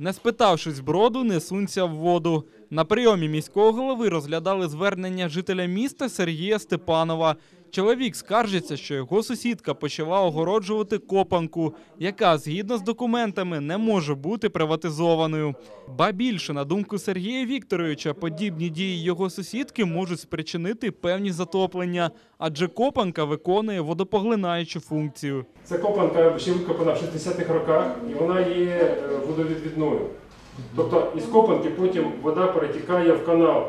Не спитавшись броду, не сунься в воду. На прийомі міського голови розглядали звернення жителя міста Сергія Степанова. Чоловік скаржиться, що його сусідка почала огороджувати копанку, яка згідно з документами не може бути приватизованою. Ба більше, на думку Сергія Вікторовича, подібні дії його сусідки можуть спричинити певні затоплення, адже копанка виконує водопоглинаючу функцію. Ця копанка ще викопана в 60-х роках і вона є е, водовідвідною. Тобто із копанки потім вода перетікає в канал.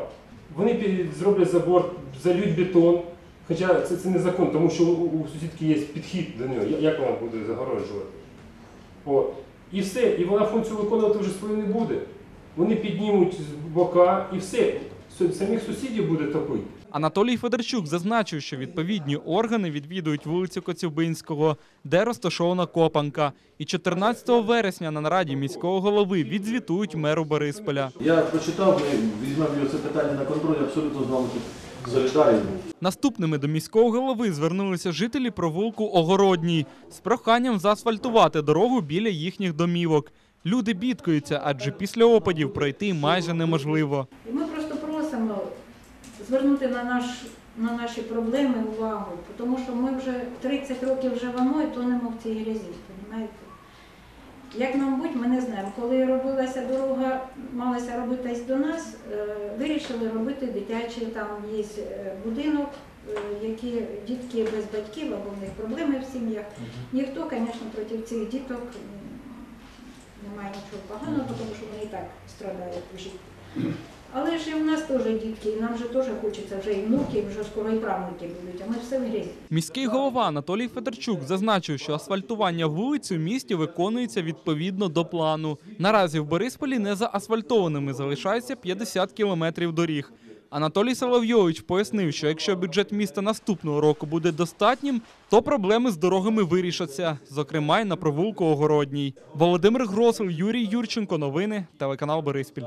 Вони зроблять забор, залють бетон. Хоча це, це не закон, тому що у, у сусідки є підхід до нього, як вона буде загороджувати. От. І все, і вона функцію виконувати вже свою не буде. Вони піднімуть з бока і все. Самих сусідів буде топити. Анатолій Федорчук зазначив, що відповідні органи відвідують вулицю Коцюбинського, де розташована копанка. І 14 вересня на нараді міського голови відзвітують меру Борисполя. Я прочитав, ми візьмемо його це питання на контроль, абсолютно з вами тут солідарний. Наступними до міського голови звернулися жителі провулку Огородній з проханням заасфальтувати дорогу біля їхніх домівок. Люди бідкаються, адже після опадів пройти майже неможливо. І ми просто просимо звернути на, наш, на наші проблеми увагу, тому що ми вже 30 років живемо і тонемо в цій грязі, розумієте? Як нам будь, ми не знаємо. Коли робилася дорога, малася робитись до нас, е, вирішили робити дитячий, там є е, будинок, е, які дітки без батьків або в них проблеми в сім'ях. Ніхто, звісно, проти цих діток не немає нічого поганого, тому що вони і так страдають в житті. Але ж і в нас теж дітки, і нам же теж хочеться вже і внуки, вже скоро і правнуки будуть, а ми все в грязі. Міський голова Анатолій Федорчук зазначив, що асфальтування вулиць у місті виконується відповідно до плану. Наразі в Борисполі не заасфальтованими залишається 50 кілометрів доріг. Анатолій Соловйович пояснив, що якщо бюджет міста наступного року буде достатнім, то проблеми з дорогами вирішаться, зокрема й на провулку Огородній. Володимир Гросов, Юрій Юрченко. Новини, телеканал Бориспіль.